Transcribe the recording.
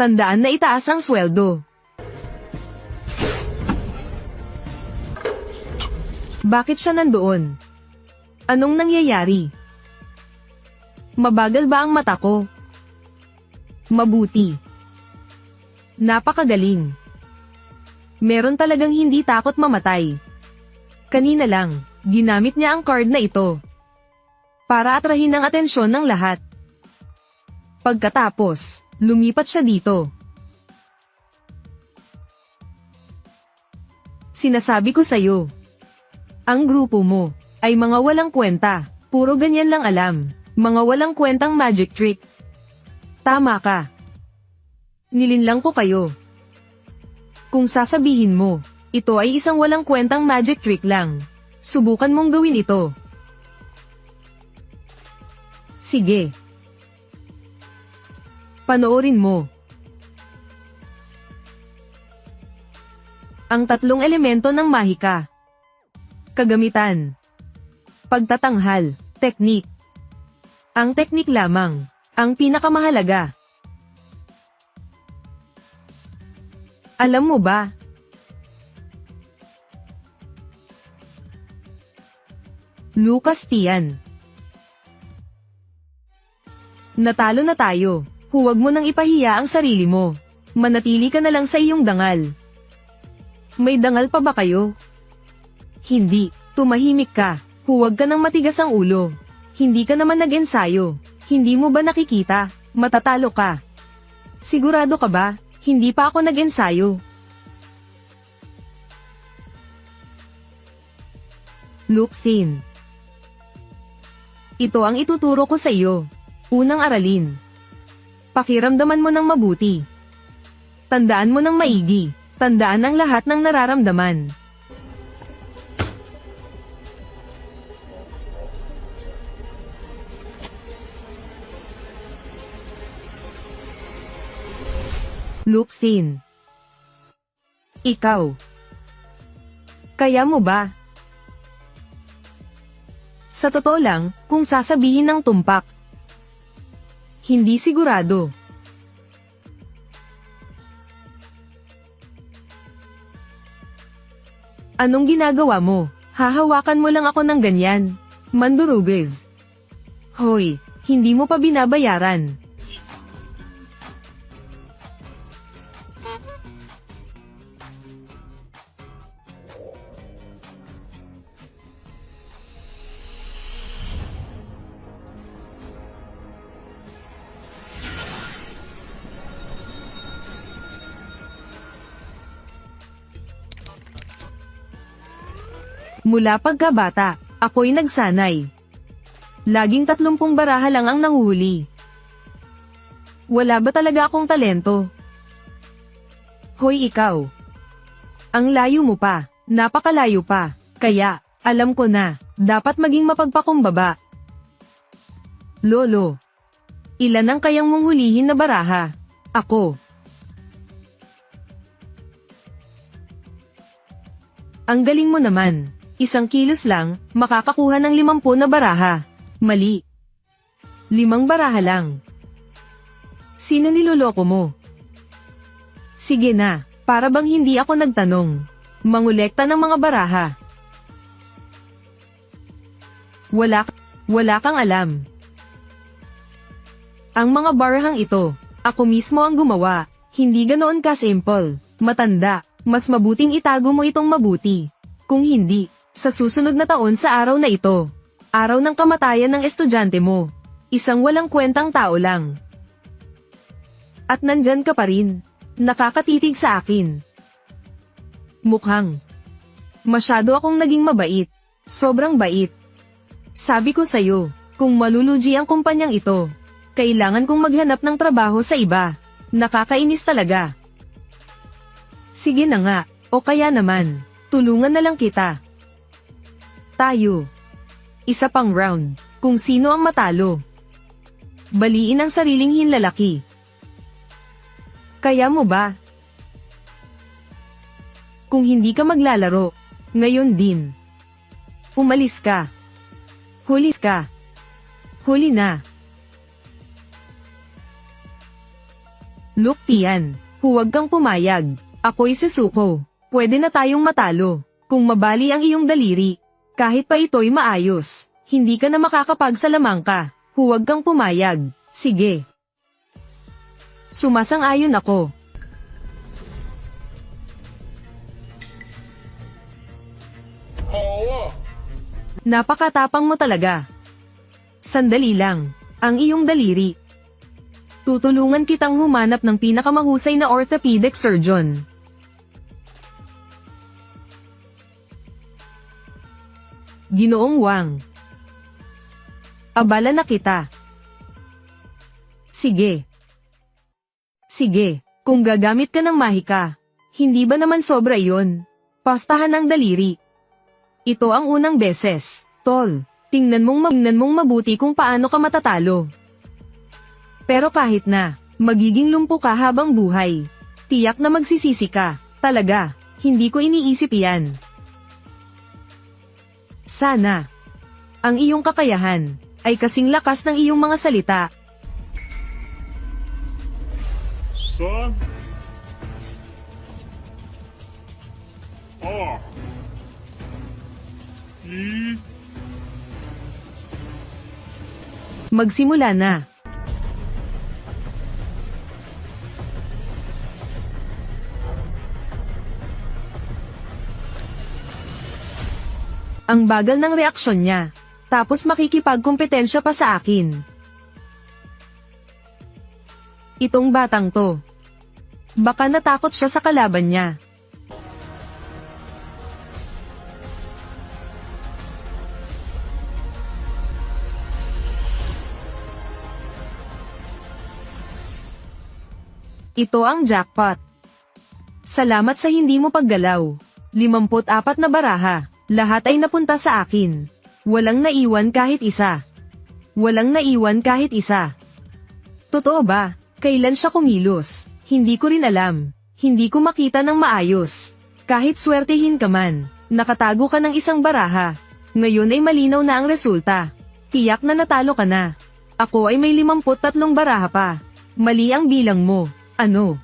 Tandaan na itaas ang sweldo. Bakit siya nandoon? Anong nangyayari? Mabagal ba ang mata ko? Mabuti. Napakagaling. Meron talagang hindi takot mamatay. Kanina lang, ginamit niya ang card na ito. Para atrahin ang atensyon ng lahat. Pagkatapos, lumipat siya dito. Sinasabi ko sa'yo, ang grupo mo ay mga walang kwenta, puro ganyan lang alam, mga walang kwentang magic trick. Tama ka. Nilinlang ko kayo. Kung sasabihin mo, ito ay isang walang kwentang magic trick lang, subukan mong gawin ito. Sige. Panoorin mo. Ang tatlong elemento ng mahika. Kagamitan. Pagtatanghal. Teknik. Ang teknik lamang. Ang pinakamahalaga. Alam mo ba? Lucas Tian. Natalo na tayo. Huwag mo nang ipahiya ang sarili mo. Manatili ka na lang sa iyong dangal. May dangal pa ba kayo? Hindi. Tumahimik ka. Huwag ka nang matigas ang ulo. Hindi ka naman nag-ensayo. Hindi mo ba nakikita? Matatalo ka. Sigurado ka ba? Hindi pa ako nag-ensayo. Luxin. Ito ang ituturo ko sa iyo. Unang aralin. Pakiramdaman mo ng mabuti. Tandaan mo ng maigi. Tandaan ang lahat ng nararamdaman. Luxin. Ikaw. Kaya mo ba? Sa totoo lang, kung sasabihin ng tumpak, hindi sigurado. Anong ginagawa mo? Hahawakan mo lang ako ng ganyan. Mandurugis. Hoy, hindi mo pa binabayaran. Mula pagkabata, ako'y nagsanay. Laging tatlumpung baraha lang ang nanguhuli. Wala ba talaga akong talento? Hoy ikaw. Ang layo mo pa, napakalayo pa, kaya, alam ko na, dapat maging mapagpakumbaba. Lolo. Ilan ang kayang mong hulihin na baraha? Ako. Ang galing mo naman. Isang kilos lang, makakakuha ng limampu na baraha. Mali. Limang baraha lang. Sino niloloko mo? Sige na, para bang hindi ako nagtanong. Mangulekta ng mga baraha. Wala, wala kang alam. Ang mga barahang ito, ako mismo ang gumawa. Hindi ganoon ka-simple. Matanda, mas mabuting itago mo itong mabuti. Kung hindi, sa susunod na taon sa araw na ito, araw ng kamatayan ng estudyante mo, isang walang kwentang tao lang. At nandyan ka pa rin, nakakatitig sa akin. Mukhang, masyado akong naging mabait, sobrang bait. Sabi ko sa'yo, kung malulugi ang kumpanyang ito, kailangan kong maghanap ng trabaho sa iba. Nakakainis talaga. Sige na nga, o kaya naman, tulungan na lang kita. Tayo. Isa pang round, kung sino ang matalo. Baliin ang sariling hinlalaki. Kaya mo ba? Kung hindi ka maglalaro, ngayon din. Umalis ka. Hulis ka. Huli na. Look Tian, huwag kang pumayag. Ako'y susuko. Pwede na tayong matalo. Kung mabali ang iyong daliri, kahit pa ito'y maayos, hindi ka na makakapagsalamang ka. Huwag kang pumayag. Sige. Sumasang-ayon ako. Napakatapang mo talaga. Sandali lang. Ang iyong daliri. Tutulungan kitang humanap ng pinakamahusay na orthopedic surgeon. Ginoong Wang. Abala na kita. Sige. Sige, kung gagamit ka ng mahika, hindi ba naman sobra yon? Pastahan ang daliri. Ito ang unang beses. Tol, tingnan mong magnan mong mabuti kung paano ka matatalo. Pero kahit na, magiging lumpo ka habang buhay. Tiyak na magsisisi ka. Talaga, hindi ko iniisip yan. Sana. Ang iyong kakayahan, ay kasing lakas ng iyong mga salita. Son. R. E. Magsimula na. Ang bagal ng reaksyon niya. Tapos makikipagkompetensya pa sa akin. Itong batang to. Baka natakot siya sa kalaban niya. Ito ang jackpot. Salamat sa hindi mo paggalaw. 54 na baraha, lahat ay napunta sa akin. Walang naiwan kahit isa. Walang naiwan kahit isa. Totoo ba? Kailan siya kumilos? Hindi ko rin alam. Hindi ko makita ng maayos. Kahit swertehin ka man, nakatago ka ng isang baraha. Ngayon ay malinaw na ang resulta. Tiyak na natalo ka na. Ako ay may 53 baraha pa. Mali ang bilang mo. Ano?